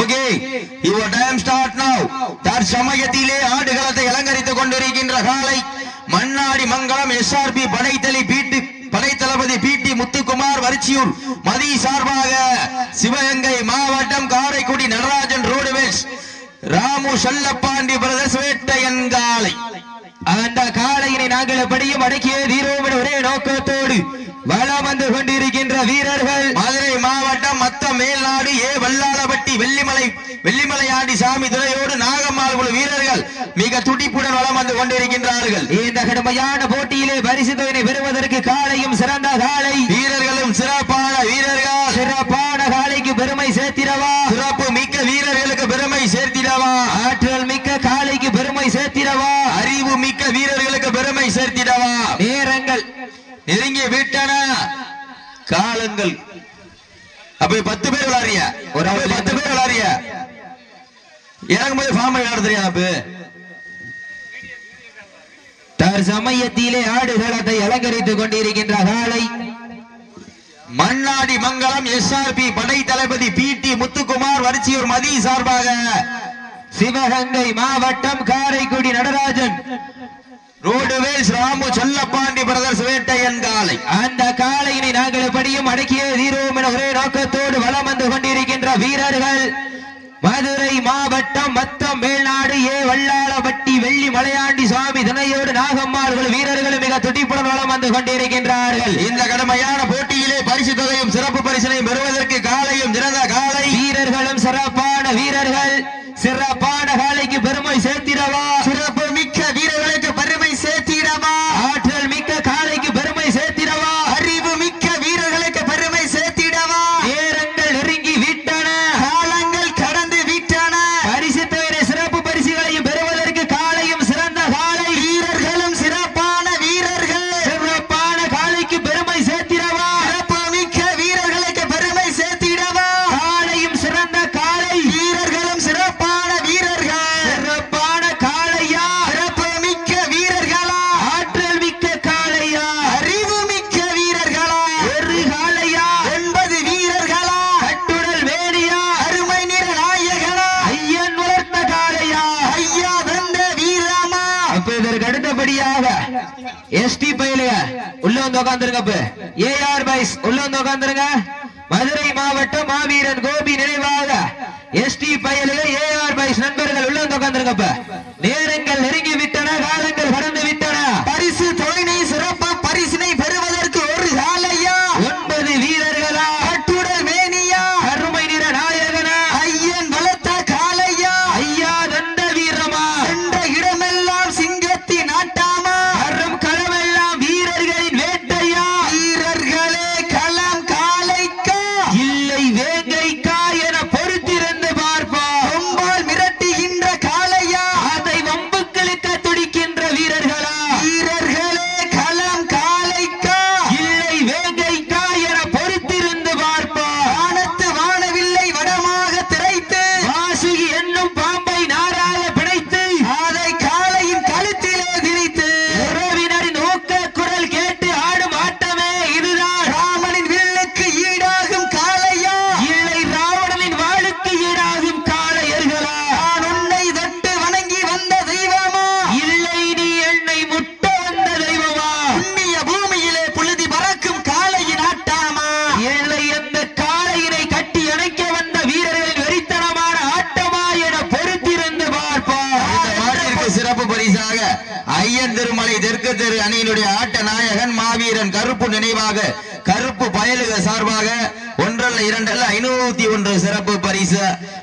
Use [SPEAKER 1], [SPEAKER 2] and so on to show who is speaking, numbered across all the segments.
[SPEAKER 1] Okay your time start now தற்சமயத்திலே ஆடுகளத்தை அலங்கரித்துக் கொண்டிருக்கின்ற காலை மண்ணாடி மங்கலம் எஸ்ஆர்பி படைத்தளி பீட்டு படைத்தளபதி பி டி முத்துக்குமார் வரிச்சியூர். மதி சார்பாக சிவகங்கை மாவட்டம் காரைக்குடி நடராஜன் ரோடுவேஸ். ராமு செல்லப்பாண்டி பிரதர்ஸ் வேட்டையன் காலை.
[SPEAKER 2] அந்த காலையினை நாங்கள் எப்படியும் அடக்கிய தீரோவிட ஒரே நோக்கத்தோடு. வளம் வந்து கொண்டிருக்கின்ற வீரர்கள்
[SPEAKER 1] மதுரை மாவட்டம் மத்த மேல்நாடு ஏ வல்லாளப்பட்டி வெள்ளிமலை வெள்ளிமலையாண்டி சாமி துறையோடு நாகம்மாள் குழு வீரர்கள் மிக துடிப்புடன் வளம் வந்து கொண்டிருக்கின்றார்கள்.
[SPEAKER 2] இந்த கடுமையான போட்டியிலே பரிசு தொகையை பெறுவதற்கு காளையும் சிறந்த காளை
[SPEAKER 1] வீரர்களும் சிறப்பான வீரர்கள்.
[SPEAKER 2] சிறப்பான காளைக்கு பெருமை சேர்த்திடவா?
[SPEAKER 1] சிறப்பு மிக்க வீரர்களுக்கு பெருமை சேர்த்திடவா?
[SPEAKER 2] ஆற்றல் மிக்க காளைக்கு பெருமை சேர்த்திடவா?
[SPEAKER 1] அறிவு மிக்க வீரர்களுக்கு பெருமை சேர்த்திடவா?
[SPEAKER 2] நேரங்கள்
[SPEAKER 1] நெருங்கி விட்டன காலங்கள். அப்ப பத்து பேர் விளாடுறிய
[SPEAKER 2] ஒரு ஆள்
[SPEAKER 1] பத்து பேர் விளாடுறிய இறங்கும்போது ஃபார்ம் விளையாட தெரியாது அப்ப?
[SPEAKER 2] தற்சமயத்திலே ஆடுகளத்தை அலங்கரித்துக் கொண்டிருக்கின்ற காளை
[SPEAKER 1] மண்ணாடி மங்கலம் எஸ்ஆர்பி படை தளபதி பி டி முத்துக்குமார் வரிச்சியூர் மதி சார்பாக.
[SPEAKER 2] சிவகங்கை மாவட்டம் காரைக்குடி நடராஜன்.
[SPEAKER 1] ரோடுவேஸ் ராமு செல்லப்பாண்டி பிரதர்ஸ் வேட்டையன் காலை
[SPEAKER 2] அந்த காளையினை நாங்கள் எப்படியும் அடக்கிய தீரோம் என ஒரே நோக்கத்தோடு வலம் வந்து கொண்டிருக்கின்ற வீரர்கள். மதுரை மாவட்டம் மத்தம் மேல்நாடு ஏ வல்லாளப்பட்டி வெள்ளி மலையாண்டி சுவாமி துணையோடு நாகம்மார்கள் வீரர்களும் மிக துடிப்புடன் வலம் வந்து கொண்டிருக்கின்றார்கள்.
[SPEAKER 1] இந்த கடுமையான போட்டியிலே பரிசு தொகையும் சிறப்பு பரிசினையும் பெறுவதற்கு காலையும் சிறந்த காலை
[SPEAKER 2] வீரர்களும் சிறப்பான வீரர்கள். சிறப்பான காளைக்கு பெருமை சேர்த்திடவா
[SPEAKER 1] சிறப்பு மிக்க வீரர்களுக்கு பெருமை சேர்த்திடவா
[SPEAKER 2] ஆற்றல் மிக்க காளைக்கு பெருமை சேர்த்திடவா
[SPEAKER 1] அறிவு மிக்க வீரர்களுக்கு பெருமை சேர்த்திடவா
[SPEAKER 2] நேரங்கள் நெருங்கி விட்டன
[SPEAKER 1] காலங்கள் கடந்து விட்டன
[SPEAKER 2] பரிசு தவிர சிறப்பு பரிசுகளையும் பெறுவதற்கு காளையும் சிறந்த காளை
[SPEAKER 1] வீரர்களும் சிறப்பான வீரர்கள்
[SPEAKER 2] சிறப்பான காளைக்கு பெருமை சேர்த்திடவா
[SPEAKER 1] சிறப்பு மிக்க வீரர்களுக்கு பெருமை சேர்த்திடவா
[SPEAKER 2] காளையும் சிறந்த காளை
[SPEAKER 1] வீரர்களும் சிறப்பான வீரர்கள்
[SPEAKER 2] சிறப்பான காளையா
[SPEAKER 1] சிறப்பு மிக்க வீரர்களா
[SPEAKER 2] ஆற்றல் மிக்க காளையா
[SPEAKER 1] அறிவு மிக்க வீரர்களா
[SPEAKER 2] ஒரு காளையா
[SPEAKER 1] ஒன்பது வீரர்களா
[SPEAKER 2] கட்டுடல் வேணியா
[SPEAKER 1] அருமை நிற நாயகனா
[SPEAKER 2] ஐயன் வளர்த்த காளையா
[SPEAKER 1] ஐயா வந்த வீரமா
[SPEAKER 2] அப்ப இதற்கு அடுத்தபடியாக எஸ்டி பயிலுக உள்ள வந்து உட்காந்துருங்க ஏஆர் பைஸ் உள்ள வந்து உட்காந்துருங்க மதுரை மாவட்டம் மாவீரன் கோபி நினைவாக எஸ்டி பயிலுக ஏஆர் பைஸ் நண்பர்கள் உள்ள வந்து உட்காந்துருங்க அப்ப நேரங்கள் நெருங்கி விட்டன காலங்கள் கடந்து விட்டன
[SPEAKER 1] பரிசு தொழினை சிறப்பு பரிசினை பெறுவதற்கு ஒரு காலையா
[SPEAKER 2] ஒன்பது வீரர்களா
[SPEAKER 1] கட்டுடல் மேனியா
[SPEAKER 2] அருமை நிற நாயகனா
[SPEAKER 1] ஐயன் வளர்த்த காலையா
[SPEAKER 2] ஐயா தந்த வீரமா
[SPEAKER 1] சென்ற இடமெல்லாம் சிங்கத்தின் ஆட்டாமா
[SPEAKER 2] அறம் களமெல்லாம் வீரர்களின் வேட்டையா
[SPEAKER 1] வீரர்களே களம் காலைக்கா
[SPEAKER 2] இல்லை வேங்கைக்கா என பொறுத்திருந்து பார்ப்போம்
[SPEAKER 1] கொம்பால் மிரட்டுகின்ற காலையா
[SPEAKER 2] அதை வம்புக்களுக்கு துடிக்கின்ற வீரர்களா
[SPEAKER 1] வீரர்களே களம் காலைக்கா
[SPEAKER 2] இல்லை வேங்கைக்கா என பொறுத்திருந்து பார்ப்போம்
[SPEAKER 1] வானத்து வானவில்லை வடமாக திரைத்து
[SPEAKER 2] வாசுகி என்னும் பாம்பை நாராக பிணைத்து
[SPEAKER 1] அதை காலையின் கழுத்திலே திணித்து
[SPEAKER 2] உறவினரின் ஊக்க குரல் கேட்டு ஆடும் ஆட்டமே இதுதான்
[SPEAKER 1] ராமனின் வில்லுக்கு ஈடாகும் காலையா
[SPEAKER 2] இல்லை ராவணனின் வாளுக்கு ஈடாகும் காளையர்களா
[SPEAKER 1] நான் உன்னை தொட்டு வணங்கி வந்த தெய்வமா
[SPEAKER 2] இல்லை நீ என்னை முட்ட வந்த தெய்வமா
[SPEAKER 1] புண்ணிய பூமியிலே புழுதி பறக்கும் காளையின் ஆட்டாமா
[SPEAKER 2] இல்லை அந்த காளையினை கட்டி அணைக்க வந்த வீரர்களின் வெறித்தனமான ஆட்டமா என பொறுத்திருந்து பார்ப்போம்
[SPEAKER 1] இந்த மாட்டிற்கு சிறப்பு பரிசாக ஐயன் திருமலை தெற்கு தெரு அணியினுடைய ஆட்ட நாயகன் மாவீரன் கருப்பு நினைவாக கருப்பு பயலுக சார்பாக ஒன்றல்ல இரண்டல்ல ஐநூத்தி ஒன்று சிறப்பு பரிசு.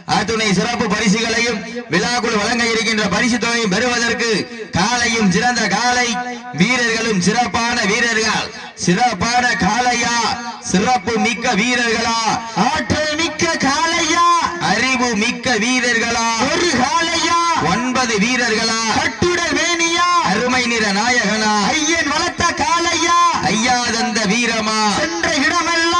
[SPEAKER 1] அத்துணை சிறப்பு பரிசுகளையும் விழாக்குள் வழங்க இருக்கின்ற பரிசு தொகையும் பெறுவதற்கு காலையும் சிறந்த காலை வீரர்களும் சிறப்பான வீரர்கள். சிறப்பான காளையா சிறப்பு மிக்க வீரர்களா. ஆற்றல் மிக்க காளையா. அறிவு மிக்க வீரர்களா. ஒரு காளையா. ஒன்பது வீரர்களா. கட்டுடல் வேணியா அருமை நிற நாயகனா. ஐயன் வளர்த்த காளையா. ஐயா தந்த வீரமா. சென்ற இடமெல்லாம்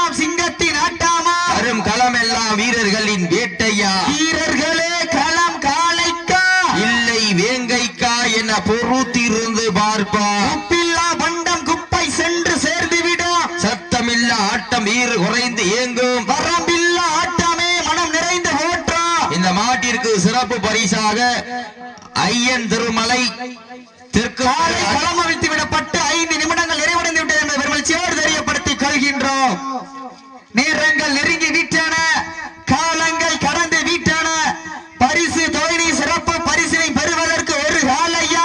[SPEAKER 1] களமெல்லாம் வீரர்களின் வேட்டையா? வீரர்களே களம் காளைக்கா இல்லை வேங்கைக்கா என பொறுத்திருந்து பார்ப்பா. உப்பில்லா பண்டம் குப்பை சென்று சேர்ந்து விடும் சத்தமில்லா ஆட்டம் வீறு குறைந்து ஏங்கும் வரம்பில்லா ஆட்டமே மனம் நிறைந்து ஓட்டம் இந்த மாட்டிற்கு சிறப்பு பரிசாக ஐயன் திருமலை தெற்கு
[SPEAKER 2] களம் அவிழ்த்து விடப்பட்டு ஐந்து நிமிடங்கள் நிறைவடைந்து விட்டது என்பதை பெருமகிழ்ச்சியோடு தெரியப்படுத்திக் கொள்கின்றோம். நேரங்கள் நெருங்கி விட்டன காலங்கள் கடந்து விட்டன பரிசு தொகையை சிறப்பு பரிசினை பெறுவதற்கு ஒரு காலையா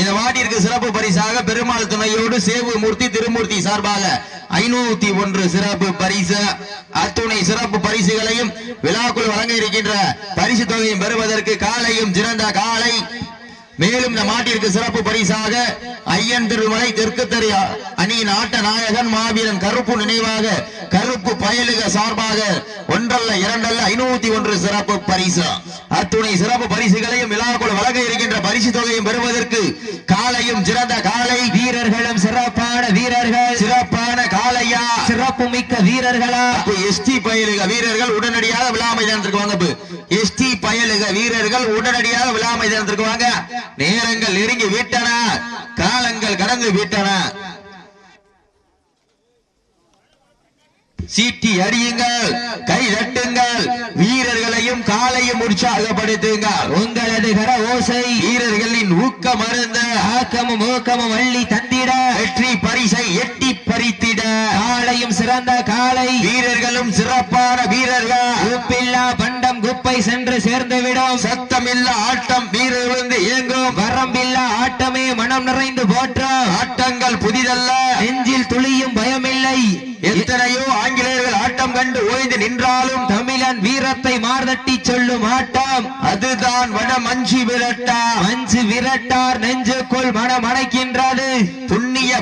[SPEAKER 1] இந்த மாட்டிற்கு சிறப்பு பரிசாக பெருமாள் சேவு மூர்த்தி திருமூர்த்தி சார்பாக ஐநூத்தி ஒன்று சிறப்பு பரிசு. அத்துணை சிறப்பு பரிசுகளையும் விழாக்குள் வழங்க இருக்கின்ற பரிசு தொகையும் பெறுவதற்கு காலையும் சிறந்த காலை மேலும் இந்த மாட்டிற்கு சிறப்பு பரிசாக ஐயன் திருமலை தெற்கு தெரு அணியின் ஆட்ட நாயகன் மாவீரன் கருப்பு நினைவாக கருப்பு பயலுக சார்பாக ஒன்றல்ல இரண்டல்ல ஐநூத்தி ஒன்று சிறப்பு பரிசு. அத்துணை சிறப்பு பரிசுகளையும் விழாக்குள் வழங்க இருக்கின்ற பரிசு தொகையும் பெறுவதற்கு காலையும் சிறந்த காலை.
[SPEAKER 2] வீரர்களும் சிறப்பான வீரர்கள். சிறப்பு மிக்க வீரர்களா?
[SPEAKER 1] எஸ்டி பயலுக வீரர்கள் உடனடியாக விழா மைதானத்திற்கு வாங்க எஸ்டி பயலுக வீரர்கள் உடனடியாக விழா மைதானத்திற்கு வாங்க நேரங்கள் நெருங்கி விட்டன. காலங்கள் கடந்து விட்டன. சீட்டி அடியுங்கள் கை தட்டுங்கள் வீரர்களையும் காலையும் உற்சாகப்படுத்துங்கள்
[SPEAKER 2] உங்களது கர ஓசை
[SPEAKER 1] வீரர்களின் ஊக்கம் அருந்த
[SPEAKER 2] ஆக்கமும் ஊக்கமும் அள்ளி தந்திட.
[SPEAKER 1] வெற்றி பரிசை எட்டி பறித்திட
[SPEAKER 2] காலையும் சிறந்த காலை
[SPEAKER 1] வீரர்களும் சிறப்பான வீரர்கள்.
[SPEAKER 2] உப்பில்லா பண்டம் குப்பை சென்று சேர்ந்துவிடும்.
[SPEAKER 1] சத்தமில்ல ஆட்டம் வீரர் விழுந்து இயங்கும்.
[SPEAKER 2] வரம்பில்லா ஆட்டமே மனம் நிறைந்து போற்றும்.
[SPEAKER 1] ஆட்டங்கள் புதிதல்ல.
[SPEAKER 2] நெஞ்சில் துளியும் பயமில்லை.
[SPEAKER 1] எத்தனையோ ஆங்கிலேயர்கள் ஆட்டம் கண்டு ஓய்ந்து நின்றாலும்
[SPEAKER 2] தமிழன் வீரத்தை மார்தட்டி சொல்லும் ஆட்டம்.
[SPEAKER 1] அதுதான் வட மஞ்சி விரட்டா.
[SPEAKER 2] மஞ்சு விரட்டார் நெஞ்சுக்குள் மனம் அடைக்கின்றது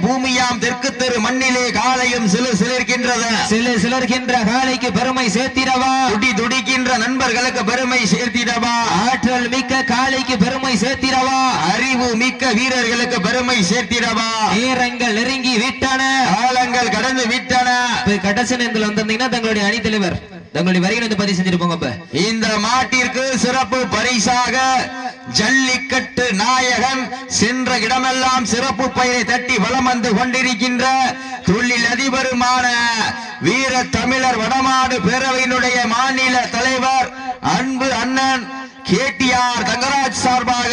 [SPEAKER 1] பூமியாம் தெற்கு தெரு மண்ணிலே காலையும் சிலு சிலிர்க்கின்றது.
[SPEAKER 2] சிலு சிலர்கின்ற காலைக்கு பெருமை சேர்த்திடவா?
[SPEAKER 1] துடி துடிக்கின்ற நண்பர்களுக்கு பெருமை சேர்த்திடவா?
[SPEAKER 2] ஆற்றல் மிக்க காலைக்கு பெருமை சேர்த்திடவா?
[SPEAKER 1] அறிவு மிக்க வீரர்களுக்கு பெருமை சேர்த்திடவா?
[SPEAKER 2] நேரங்கள் நெருங்கி விட்டன.
[SPEAKER 1] காலங்கள் கடந்து விட்டன.
[SPEAKER 2] கடைசி நேரத்தில் வந்திருந்தீங்கன்னா தங்களுடைய அணி தலைவர் தங்களுடைய வரிகளை வந்து பதிவு செஞ்சிருப்போங்க
[SPEAKER 1] இந்த மாட்டிற்கு சிறப்பு பரிசாக ஜல்லிக்கட்டு நாயகன் சென்ற இடமெல்லாம் சிறப்பு பயிரை தட்டி வலம் வந்து கொண்டிருக்கின்ற தொழில் அதிபருமான வீர தமிழர் வடமாடு பேரவையினுடைய மாநில தலைவர் அன்பு அண்ணன் கேடிஆர் தங்கராஜ் சார்பாக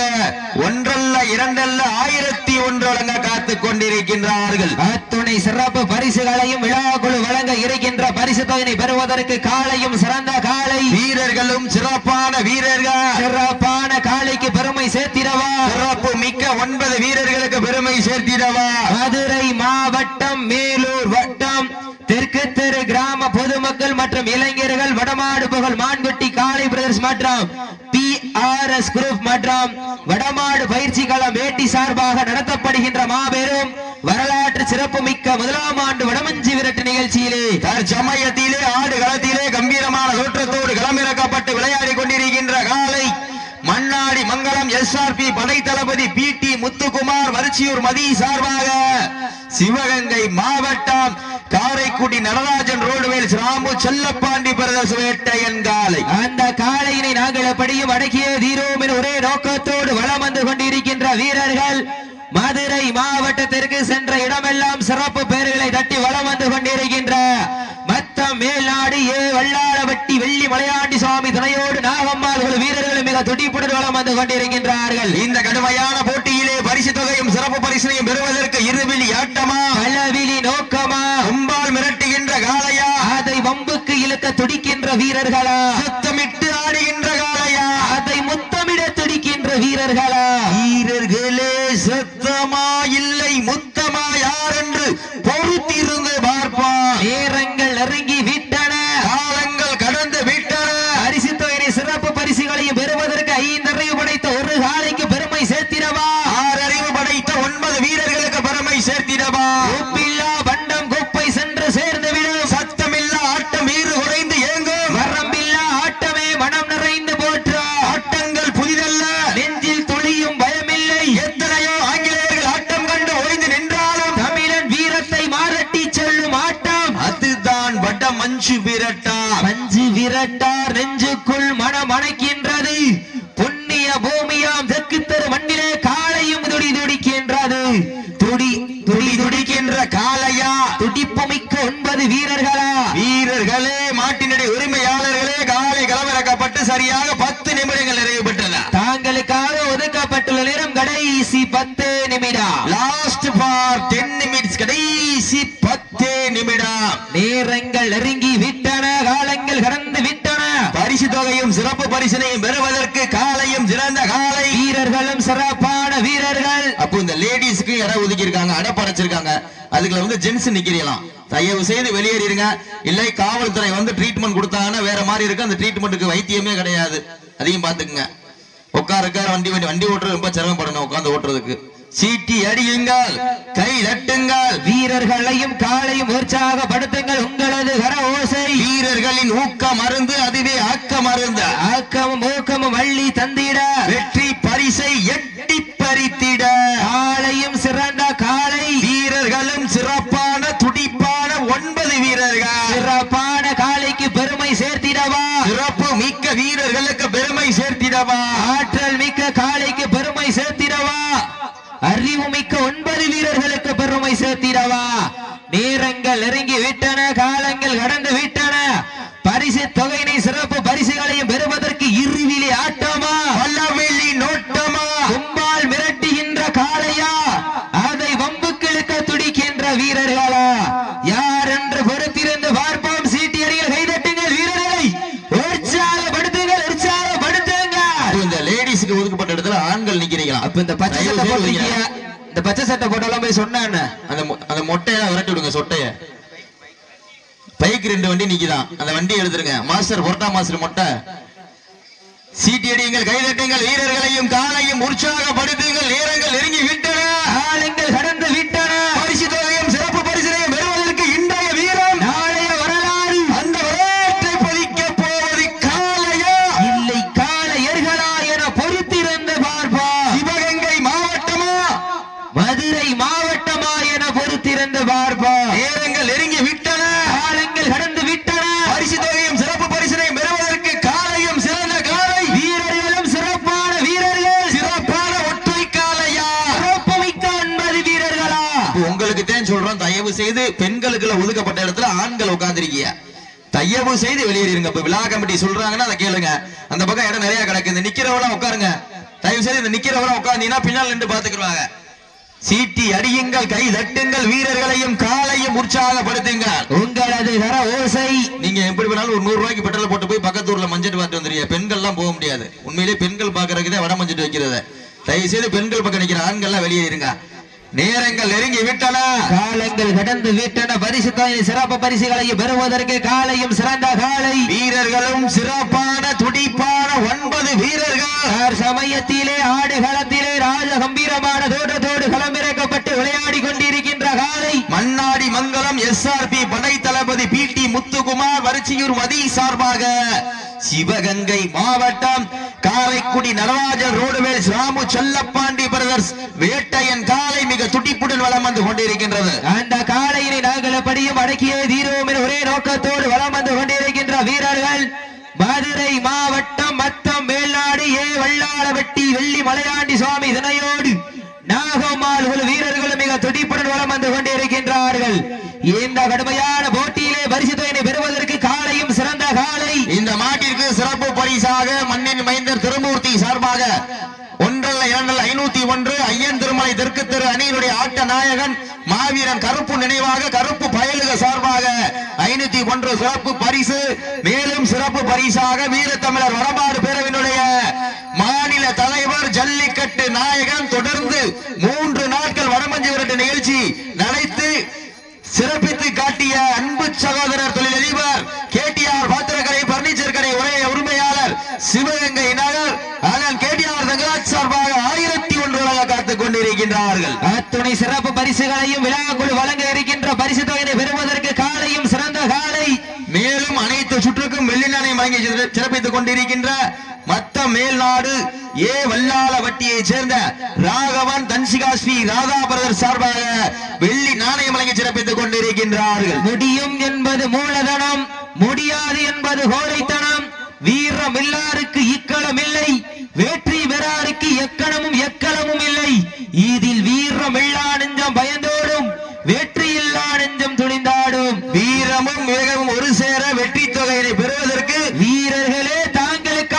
[SPEAKER 1] ஒன்றல்ல இரண்டல்ல ஆயிரத்தி ஒன்று வழங்க காத்துக் கொண்டிருக்கின்றார்கள்.
[SPEAKER 2] அத்துணை சிறப்பு பரிசுகளையும் விழாக்குழு வழங்க இருக்கின்ற பரிசு தொகையை பெறுவதற்கு காலையும் சிறந்த காலை.
[SPEAKER 1] வீரர்களும் சிறப்பான வீரர்கள்.
[SPEAKER 2] சிறப்பான காலைக்கு பெருமை சேர்த்திடவா?
[SPEAKER 1] சிறப்பு மிக்க ஒன்பது வீரர்களுக்கு பெருமை சேர்த்திடவா?
[SPEAKER 2] மதுரை மாவட்டம் மேலூர் வட்டம் தெற்கு தெரு கிராம பொதுமக்கள் மற்றும் இளைஞர்கள் வடமாடு புகழ் மான்குட்டி காளை பிரதர்ஸ் மற்றும் ஆர் எஸ் குரூப் மற்றும் வடமாடு பயிற்சி களம் வேட்டி சார்பாக நடத்தப்படுகின்ற மாபெரும் வரலாற்று சிறப்பு மிக்க முதலாம் ஆண்டு வடமஞ்சி விரட்டு நிகழ்ச்சியிலே
[SPEAKER 1] தற்சமயத்திலே ஆடு களத்திலே கம்பீரமான தோற்றத்தோடு களமிறக்கப்பட்டு விளையாடி கொண்டிருக்கின்ற காலை மண்ணாடி மங்கலம் எஸ்ஆர்பி படை தளபதி பி டி முத்துக்குமார் வரிச்சியூர் மதி சார்பாக சிவகங்கை மாவட்டம் காரைக்குடி நடராஜன் ரோடுவேல் ராமு செல்லப்பாண்டி பிரதேச வேட்டையன் காலை.
[SPEAKER 2] அந்த காளையினை நாங்கள் எப்படியும் அடக்கிய தீரோம் என ஒரே நோக்கத்தோடு வலம் வந்து கொண்டிருக்கின்ற வீரர்கள் மதுரை மாவட்டத்திற்கு சென்ற இடமெல்லாம் சிறப்பு பெயர்களை தட்டி வலம் வந்து கொண்டிருக்கின்ற மத்தம் மேல்நாடு ஏ வல்லாளவட்டி வெள்ளி மலையாண்டி சுவாமி துணையோடு நாகம்மாள் குழு வீரர்கள் மிக துடிப்புடன் வலம் வந்து கொண்டிருக்கின்றார்கள்.
[SPEAKER 1] இந்த கடுமையான சிறப்பு பரிசினையும் பெறுவதற்கு இருவிழி ஆட்டமா?
[SPEAKER 2] களவிழி நோக்கமா?
[SPEAKER 1] கும்பால் மிரட்டுகின்ற காளையா?
[SPEAKER 2] அதை வம்புக்கு இழுக்க துடிக்கின்ற வீரர்களா?
[SPEAKER 1] சுத்தமிட்டு ஆடுகின்ற காளையா?
[SPEAKER 2] அதை முத்தமிட துடிக்கின்ற வீரர்களா?
[SPEAKER 1] வீரர்களே சத்தமா இல்லை முத்தமா யார் என்று பொறுத்திருந்து பார்ப்பான்
[SPEAKER 2] நேரங்கள் நெருங்கி விட்டன
[SPEAKER 1] காலங்கள் கடந்து விட்டன
[SPEAKER 2] பரிசு தொகையை சிறப்பு பரிசுகளையும் பெறுவதற்கு ஐந்தறிவு படைத்த ஒரு காலைக்கு பெருமை சேர்த்திடவா
[SPEAKER 1] ஆறறிவு படைத்த ஒன்பது வீரர்களுக்கு பெருமை சேர்த்திடவா
[SPEAKER 2] உப்பில்லா பண்டம் குப்பை சென்று சேர்ந்து விடும்
[SPEAKER 1] சத்தமில்ல ஆட்டம் வீறு குறைந்து ஏங்கும்
[SPEAKER 2] வரம்பில்லா ஆட்டமே மனம் நிறைந்து போற்றா
[SPEAKER 1] ஆட்டங்கள் புதிதல்ல
[SPEAKER 2] நெஞ்சில் துளியும் பயமில்லை
[SPEAKER 1] எத்தனையோ ஆங்கிலேயர்கள் ஆட்டம் கண்டு ஓய்ந்து நின்றாலும்
[SPEAKER 2] தமிழன் வீரத்தை மாரட்டி செல்லும் ஆட்டம்
[SPEAKER 1] அதுதான் வட மஞ்சு விரட்டா
[SPEAKER 2] மஞ்சு விரட்டார் நெஞ்சுக்குள் மனம் அணைக்கின்றது புண்ணிய பூமியாம் தெற்கு தெரு மண்ணிலே காலையும் துடி துடிக்கின்றது. துடி
[SPEAKER 1] துடி துடிக்கின்ற காளையா?
[SPEAKER 2] துடிப்பு மிக்க ஒன்பது வீரர்களா?
[SPEAKER 1] வீரர்களே மாட்டினுடைய உரிமையாளர்களே காலை களமிறக்கப்பட்டு ஒதுக்கப்பட்டு சரியாக பத்து நிமிடங்கள் நிறைவு பெற்றது
[SPEAKER 2] தாங்களுக்காக ஒதுக்கப்பட்டுள்ள நேரம் கடைசி பத்து நிமிடம்.
[SPEAKER 1] லாஸ்ட் ஃபார் டென் நிமிட்ஸ் கடைசி பத்து நிமிடம்.
[SPEAKER 2] நேரங்கள் நெருங்கி விட்டன காலங்கள் கடந்து விட்டன
[SPEAKER 1] பரிசு பரிசினையும் பெறுவதற்கு காலையும் சிறந்த காலை.
[SPEAKER 2] வீரர்களும் சிறப்பான வீரர்கள்.
[SPEAKER 1] அப்போ இந்த லேடிஸ்க்கு இடம் ஒதுக்கி இருக்காங்க அடப்படைச்சிருக்காங்க அதுக்குள்ள வந்து ஜென்ஸ் நிக்கிறீங்களாம். தயவு செய்து வெளியேறிடுங்க இல்லை காவல்துறை வந்து ட்ரீட்மெண்ட் கொடுத்தாங்கன்னா வேற மாதிரி இருக்கு. அந்த ட்ரீட்மெண்ட்டுக்கு வைத்தியமே கிடையாது. அதையும் பாத்துக்குங்க உட்கார உட்கார வண்டி வண்டி வண்டி ஓட்டுறது ரொம்ப சிரமப்படணும் உட்கார்ந்து ஓட்டுறதுக்கு. சீட்டி அடியுங்கள் கை தட்டுங்கள்.
[SPEAKER 2] வீரர்களையும் காலையும் உற்சாகப்படுத்துங்கள். உங்களது கர ஓசை.
[SPEAKER 1] வீரர்களின் ஊக்க மருந்து அதுவே ஆக்க மருந்து
[SPEAKER 2] ஆக்கமும் ஊக்கமும் வள்ளி தந்திட.
[SPEAKER 1] வெற்றி பரிசை எட்டி பறித்திட.
[SPEAKER 2] காலையும் சிறந்த காலை
[SPEAKER 1] வீரர்களும் சிறப்பான துடிப்பான ஒன்பது வீரர்கள்.
[SPEAKER 2] சிறப்பான காலைக்கு பெருமை சேர்த்திடவா?
[SPEAKER 1] சிறப்பு மிக்க வீரர்களுக்கு பெருமை சேர்த்திடவா?
[SPEAKER 2] ஆற்றல் மிக்க காலைக்கு பெருமை சேர்த்திடவா அறிவு மிக்க ஒன்பது வீரர்களுக்கு பெருமை சேர்த்திடவா? நேரங்கள் நெருங்கி விட்டன காலங்கள் கடந்து விட்டன. பரிசு தொகையினை சிறப்பு பரிசுகளையும் பெறுவதற்கு இருவிழி ஆட்டமா?
[SPEAKER 1] பல்லவெளி நோட்டமா?
[SPEAKER 2] கும்பால் மிரட்டுகின்ற காளையா? அதை வம்புக்கிழுக்க துடிக்கின்ற வீரர்களா? யார் என்று பொறுத்திருந்து பார்ப்போம். சீட்டி அடிகள் கைதட்டுங்கள் வீரர்களை. உற்சாகப்படுத்துங்கள் உற்சாகப்படுத்துங்கள்.
[SPEAKER 1] இந்த லேடிஸ்க்கு ஒதுக்கப்பட்ட இடத்துல ஆண்கள் நிக்கிறீங்களா?
[SPEAKER 2] அப்ப இந்த பச்சை இந்த பச்சை சட்டை போட்டாலும் போய் சொன்ன
[SPEAKER 1] அந்த மொ- அந்த மொட்டையை விரட்டி விடுங்க சொட்டைய. பைக் ரெண்டு வண்டி நிக்குதான். அந்த வண்டி எடுத்துருங்க. மாஸ்டர் பொருட்டா மாஸ்டர் மொட்டை. சீட்டி அடியுங்கள் கைதட்டுங்கள் வீரர்களையும் காலையும் உற்சாகப்படுத்துங்கள் நேரங்கள் நெருங்கி விட்டன
[SPEAKER 2] காலங்கள் கடந்து விட்டன
[SPEAKER 1] பரிசு தொகையும் சிறப்பு பரிசினையும் பெறுவதற்கு இன்றைய வீரம்
[SPEAKER 2] நாளைய வரலாறு
[SPEAKER 1] அந்த வரலாற்றை பதிக்க போவது காலையா
[SPEAKER 2] இல்லை காளையர்களா என பொறுத்திருந்து பார்ப்போம்
[SPEAKER 1] சிவகங்கை மாவட்டமா
[SPEAKER 2] மதுரை மாவட்டமா என பொறுத்திருந்து பார்ப்போம்
[SPEAKER 1] நேரங்கள் நெருங்கி விட்டன
[SPEAKER 2] காலங்கள் கடந்து விட்டன
[SPEAKER 1] பரிசு தொகையும் சிறப்பு பரிசினையும் பெறுவதற்கு காலையும் சிறந்த காலை
[SPEAKER 2] வீரர்களும் சிறப்பான வீரர்கள்
[SPEAKER 1] சிறப்பான ஒற்றை காலையா
[SPEAKER 2] சிறப்பு மிக்க ஒன்பது வீரர்களா
[SPEAKER 1] இப்ப உங்களுக்கு தான் சொல்றோம் தயவு செய்து பெண்களுக்குள்ள ஒதுக்கப்பட்ட இடத்துல ஆண்கள் உட்கார்ந்திருக்கீங்க. தயவு செய்து வெளியேறிருங்க இப்ப விழா கமிட்டி சொல்றாங்கன்னா அதை கேளுங்க. அந்த பக்கம் இடம் நிறைய கிடக்கு. இந்த நிக்கிறவெல்லாம் உட்காருங்க. தயவு செய்து இந்த நிக்கிறவெல்லாம் உட்கார்ந்தீங்கன்னா பின்னால் நின்று பாத்துக்கிடுவாங்க சீட்டி அடியுங்கள் கை தட்டுங்கள் வீரர்களையும் காலையும் உற்சாகப்படுத்துங்கள்
[SPEAKER 2] உங்களது கர ஓசை.
[SPEAKER 1] நீங்க எப்படி வேணாலும் ஒரு நூறு ரூபாய்க்கு பெட்ரோல் போட்டு போய் பக்கத்து ஊர்ல மஞ்சள் பார்த்து வந்துருங்க பெண்கள் எல்லாம் போக முடியாது. உண்மையிலேயே பெண்கள் பாக்குறதுக்கு தான் வட மஞ்சள் வைக்கிறது. தயவு செய்து பெண்கள் பக்கம் நிக்கிற ஆண்கள் எல்லாம் வெளியே இருங்க நேரங்கள் நெருங்கி விட்டன
[SPEAKER 2] காலங்கள் கடந்து விட்டன. பரிசு தொகை சிறப்பு பரிசுகளையும் பெறுவதற்கு காலையும் சிறந்த காலை.
[SPEAKER 1] வீரர்களும் சிறப்பான துடிப்பான ஒன்பது வீரர்கள்.
[SPEAKER 2] சமயத்திலே ஆடுகளத்திலே ராஜ கம்பீரமான தோற்றத்தோடு களமிறக்கப்பட்டு விளையாடி கொண்டிருக்கின்ற காலை.
[SPEAKER 1] மண்ணாடி மங்கலம் எஸ்ஆர்பி படை தளபதி பி டி முத்துக்குமார் வரிச்சியூர் மதி சார்பாக சிவகங்கை மாவட்டம் காரைக்குடி நடராஜன் ரோடுவேல் ராமு செல்லப்பாண்டி பிரதர்ஸ் வேட்டையன் காலை மிக துடிப்புடன் வளம் வந்து கொண்டிருக்கின்றது.
[SPEAKER 2] அந்த காலையினை நாங்கள் எப்படியும் அடக்கியே தீரோம் என ஒரே நோக்கத்தோடு வளம் வந்து கொண்டிருக்கின்ற வீரர்கள் மதுரை மாவட்டம் மத்தம் மேல்நாடு ஏ வல்லாளவட்டி வெள்ளி மலையாண்டி சுவாமி தினையோடு நாகம்மாள் வீரர்கள் வீரர்களும் மிக துடிப்புடன் வளம் வந்து கொண்டிருக்கின்றார்கள். இந்த கடுமையான போட்டியிலே பரிசு தொகையினை பெறுவதற்கு காலையும் சிறந்த காலை.
[SPEAKER 1] இந்த மாட்டிற்கு சிறப்பு பரிசாக மண்ணின் மைந்தர் திருமூர்த்தி சார்பாக ஒன்றல்ல இரண்டல் ஐநூத்தி ஒன்று ஐயன் திருமலை தெற்கு திரு அணியினுடைய ஆட்ட நாயகன் மாவீரன் கருப்பு நினைவாக கருப்பு பயலுக சார்பாக ஐநூத்தி ஒன்று சிறப்பு பரிசு. மேலும் சிறப்பு பரிசாக வீரத்தமிழர் வடபாடு பேரவினுடைய ஜல்லிக்கட்டு நாயகன் தொடர்ந்து மூன்று நாட்கள் வடமஞ்சி விரட்டு நிகழ்ச்சி நடத்தி சிறப்பித்து காட்டிய அன்பு சகோதரர் தொழிலதிபர் கேடிஆர் பாத்திரக்கடை பர்னிச்சர் கடை உடைய உரிமையாளர் சிவகங்கை நகர். அதன் கேடிஆர் தங்கராஜ் சார்பாக ஆயிரத்தி ஒன்று வழங்க காத்துக் கொண்டிருக்கின்றார்கள்.
[SPEAKER 2] அத்துணை சிறப்பு பரிசுகளையும் விழாக்குழு வழங்க இருக்கின்ற பரிசு தொகையை பெறுவதற்கு காலையும் சிறந்த காலை.
[SPEAKER 1] மேலும் அனைத்து சுற்றுக்கும் வெள்ளி நாணயம் வழங்கி சிற- சிறப்பித்துக் கொண்டிருக்கின்ற மத்த மேல்நாடு ஏ வல்லாளவட்டியை சேர்ந்த ராகவன் தன்சிகா ஸ்ரீ ராதா பிரதர் சார்பாக வெள்ளி நாணயம் வழங்கி சிறப்பித்துக் கொண்டிருக்கின்றார்கள்.
[SPEAKER 2] முடியும் என்பது மூலதனம் முடியாது என்பது கோழைத்தனம். வீரம் இல்லாருக்கு இக்களம் இல்லை வெற்றி பெறாருக்கு எக்கணமும் எக்களமும் இல்லை இதில் வீரம் இல்லா நெஞ்சம் பயந்தோடும் வெற்றி இல்லா நெஞ்சம் துணிந்தாடும்
[SPEAKER 1] வீரமும் வேகமும் ஒரு சேர வெற்றி தொகையினை பெறுவதற்கு
[SPEAKER 2] வீரர்களே தாங்களுக்கு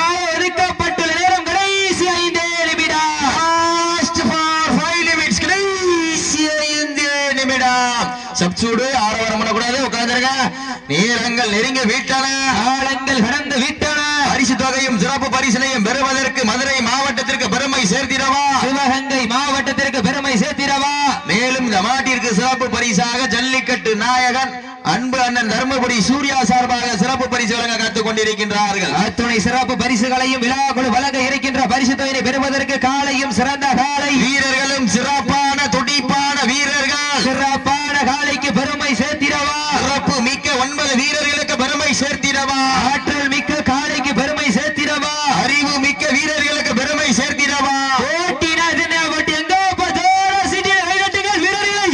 [SPEAKER 1] நேரங்கள் நெருங்கி விட்டன
[SPEAKER 2] காலங்கள் கடந்து விட்டன
[SPEAKER 1] பரிசு தொகையும் சிறப்பு பரிசினையும் பெறுவதற்கு மதுரை மாவட்டத்திற்கு பெருமை சேர்த்திடவா?
[SPEAKER 2] சிவகங்கை மாவட்டத்திற்கு பெருமை சேர்த்திடவா?
[SPEAKER 1] மேலும் இந்த மாட்டிற்கு சிறப்பு பரிசாக ஜல்லிக்கட்டு நாயகன் அன்பு அண்ணன் தர்மபுரி சூர்யா சார்பாக சிறப்பு பரிசு வழங்க காத்துக் கொண்டிருக்கின்றார்கள்.
[SPEAKER 2] அத்துணை சிறப்பு பரிசுகளையும் விழா குழு வழங்க இருக்கின்ற பரிசு தொகையை பெறுவதற்கு காலையும் சிறந்த காலை.
[SPEAKER 1] வீரர்களும் சிறப்பான துடிப்பான வீரர்கள்
[SPEAKER 2] சிறப்பான காலைக்கு பெருமை சேர்த்திடவா
[SPEAKER 1] சிறப்பு மிக்க ஒன்பது வீரர்களுக்கு பெருமை சேர்த்திடவா
[SPEAKER 2] ஆற்றல் மிக்க காலைக்கு பெருமை சேர்த்திடவா
[SPEAKER 1] அறிவு மிக்க வீரர்களுக்கு பெருமை சேர்த்திடவா
[SPEAKER 2] ஓட்டினார் பட் எங்க பதோர சிட்டியில் கைதட்டுங்கள் வீரர்களை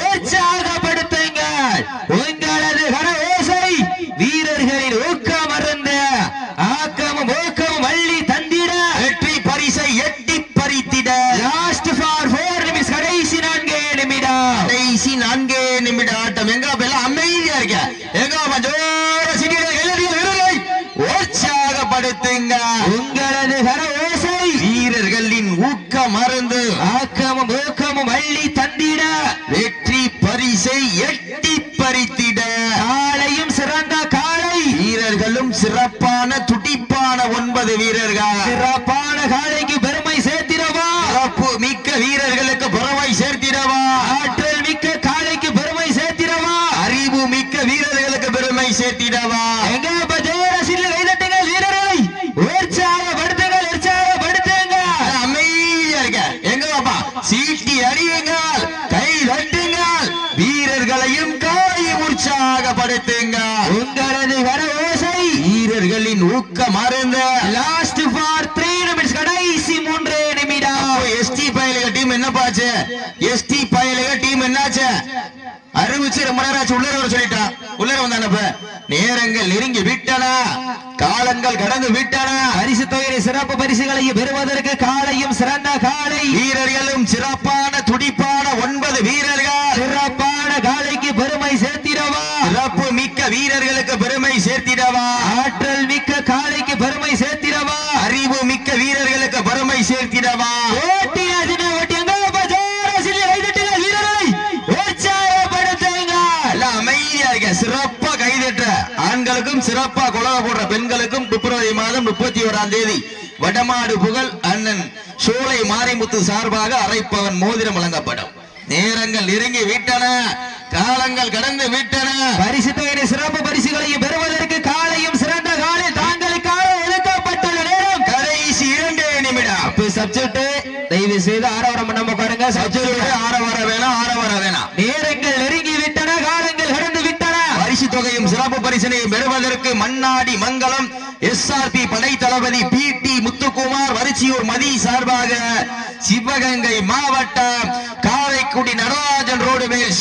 [SPEAKER 2] உற்சாகப்படுத்துங்கள் உங்களது கரவோசை வீரர்களின் ஊக்கம் அருந்த ஆக்கமும் ஊக்கமும் அள்ளி தந்திட
[SPEAKER 1] வெற்றி பரிசை எட்டி பறித்திட
[SPEAKER 2] லாஸ்ட் ஃபார் ஃபோர் நிமிஷம் கடைசி நான்கே நிமிடம்
[SPEAKER 1] கடைசி நான்கே நிமிட ஆட்டம் எங்க எல்லாம் அமைதியா இருக்க எங்க மஜோர சிட்டியில கைதட்டுங்கள் வீரர்களை உற்சாகப்படுத்துங்க
[SPEAKER 2] உங்களது கரவோசை
[SPEAKER 1] வீரர்களின் ஊக்கம் மறந்து
[SPEAKER 2] ஆக்கமும் ஊக்கமும் அள்ளி தந்திட
[SPEAKER 1] வெற்றி பரிசை எட்டி பறித்திட
[SPEAKER 2] காலையும் சிறந்த காலை
[SPEAKER 1] வீரர்களும் சிறப்பான துடிப்பான ஒன்பது வீரர்கள்.
[SPEAKER 2] சிறப்பான காலைக்கு பெருமை சேர்த்திடவா?
[SPEAKER 1] சிறப்பு மிக்க வீரர்களுக்கு பெருமை சேர்த்திடவா?
[SPEAKER 2] ஆற்றல் மிக்க காலைக்கு பெருமை சேர்த்திடவா?
[SPEAKER 1] அறிவு மிக்க வீரர்களுக்கு பெருமை சேர்த்திடவா?
[SPEAKER 2] எங்க பஜேர சில்லு கைதட்டுங்கள் வீரர்களை? உற்சாகப்படுத்துங்கள் உற்சாகப்படுத்துங்கள்
[SPEAKER 1] அமைதியா இருக்க எங்க பாப்பா? சீட்டி அடியுங்கள் கை தட்டுங்கள். வீரர்களையும் காலையும் உற்சாகப்படுத்துங்கள்
[SPEAKER 2] உங்களது கர
[SPEAKER 1] ஊக்கம் மறந்த
[SPEAKER 2] லாஸ்ட் ஃபார் த்ரீ நிமிஷம் கடைசி மூன்றே நிமிடம்.
[SPEAKER 1] எஸ்டி பயலுக டீம் என்னப்பாச்சு? எஸ்டி பயலுக டீம் என்னாச்சு? அறிவிச்சு ரொம்ப நேரம் ஆச்சு உள்ளர வர சொல்லிட்டான் உள்ளர வந்தானப்ப நேரங்கள் நெருங்கி விட்டன. காலங்கள் கடந்து விட்டன.
[SPEAKER 2] பரிசு தொகை சிறப்பு பரிசுகளை பெறுவதற்கு காலையும் சிறந்த காலை.
[SPEAKER 1] வீரர்களும் சிறப்பான துடிப்பான ஒன்பது வீரர்கள்.
[SPEAKER 2] சிறப்பான
[SPEAKER 1] சிறப்பு மிக்க வீரர்களுக்கு பெருமை சேர்த்திடவா?
[SPEAKER 2] ஆற்றல் மிக்க காலைக்கு பெருமை சேர்த்திடவா?
[SPEAKER 1] அறிவு மிக்க வீரர்களுக்கு பெருமை சேர்த்திடவா? சிறப்பா கைதட்ட ஆண்களுக்கும் சிறப்பா குலக போடுற பெண்களுக்கும் பிப்ரவரி மாதம் முப்பத்தி ஓராம் தேதி வடமாடு புகழ் அண்ணன் சோலை மாரிமுத்து சார்பாக அரைப்பவன் மோதிரம் வழங்கப்படும். நேரங்கள் நெருங்கி விட்டன. காலங்கள் கடந்து விட்டன.
[SPEAKER 2] பரிசு தொகை சிறப்பு பரிசுகளையும் பெறுவதற்கு காலையும் சிறந்த காலை தாங்களுக்காக ஒதுக்கப்பட்டுள்ள நேரம்.
[SPEAKER 1] கடைசி இரண்டே நிமிடம்.
[SPEAKER 2] சப்ஜெக்ட் தயவு செய்து ஆரவாரம் பண்ணாம
[SPEAKER 1] சச்சுருடைய
[SPEAKER 2] சப்ஜெக்ட்
[SPEAKER 1] ஆற வர வேணாம் ஆற வர வேணாம்.
[SPEAKER 2] நேரங்கள் நெருங்கி விட்டன காலங்கள் கடந்து விட்டன.
[SPEAKER 1] பரிசு தொகையும் சிறப்பு பரிசினையும் பெறுவதற்கு மண்ணாடி மங்கலம் எஸ்ஆர்பி படை தளபதி பி டி முத்துக்குமார் வரிச்சியூர் மதி சார்பாக சிவகங்கை மாவட்டம் காரைக்குடி நடராஜன் ரோடு மேல்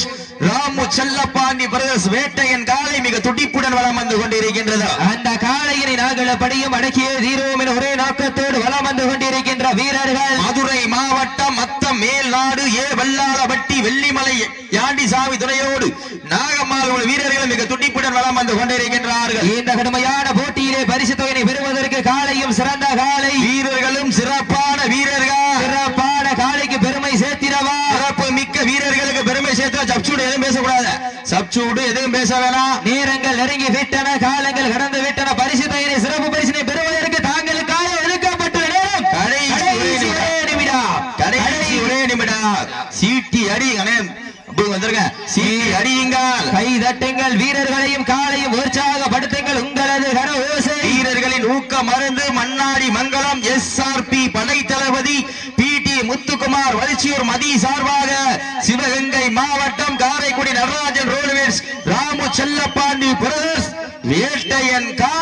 [SPEAKER 1] ராமு செல்லப்பாண்டி பிரதர்ஸ் வேட்டையன் காலை மிக துடிப்புடன் வலம் வந்து கொண்டிருக்கின்றது.
[SPEAKER 2] அந்த காளையினை நாங்கள் படியும் அடக்கிய தீரோம் என ஒரே நோக்கத்தோடு வலம் வந்து கொண்டிருக்கின்ற வீரர்கள்.
[SPEAKER 1] மதுரை மாவட்டம் மத்தம் மேல்நாடு ஏ வல்லாளபட்டி வெள்ளிமலை யாண்டி சாமி துணையோடு நாகம்மாள் வீரர்கள் மிக துடிப்புடன் வலம் வந்து கொண்டிருக்கின்றார்கள்.
[SPEAKER 2] இந்த கடுமையான போட்டியிலே பரிசு தொகையை பெறுவதற்கு காலையும் சிறந்த காலை
[SPEAKER 1] வீரர்களும் சிறப்பான வீரர்கள்
[SPEAKER 2] சிறப்பான காலைக்கு பெருமை சேர்த்திடவா
[SPEAKER 1] சிறப்பு மிக்க சேர்த்து சப்சூடு எதுவும் பேசக்கூடாது. சப்சூடு எதுவும் பேச வேணாம்.
[SPEAKER 2] நேரங்கள் நெருங்கி விட்டன காலங்கள் கடந்து விட்டன பரிசு தொகையை சிறப்பு பரிசினை பெறுவதற்கு தாங்களுக்காக ஒதுக்கப்பட்ட நேரம்.
[SPEAKER 1] கடைசி
[SPEAKER 2] கடைசி
[SPEAKER 1] ஒரே
[SPEAKER 2] நிமிடம்.
[SPEAKER 1] கடைசி ஒரே நிமிடம். சீட்டி வந்துருங்க சீட்டி அடியுங்கள்.
[SPEAKER 2] கை தட்டுங்கள் வீரர்களையும் காலையும் உற்சாகப்படுத்துங்கள் உங்களது கர ஓசை.
[SPEAKER 1] வீரர்களின் ஊக்க மருந்து Mannadi Mangalam S R P படை தளபதி குமார் வளர்ச்சியூர் மதி சார்பாக சிவகங்கை மாவட்டம் Karaikudi Natarajan roadways Ramu Chellapandi brothers Vettaiyan car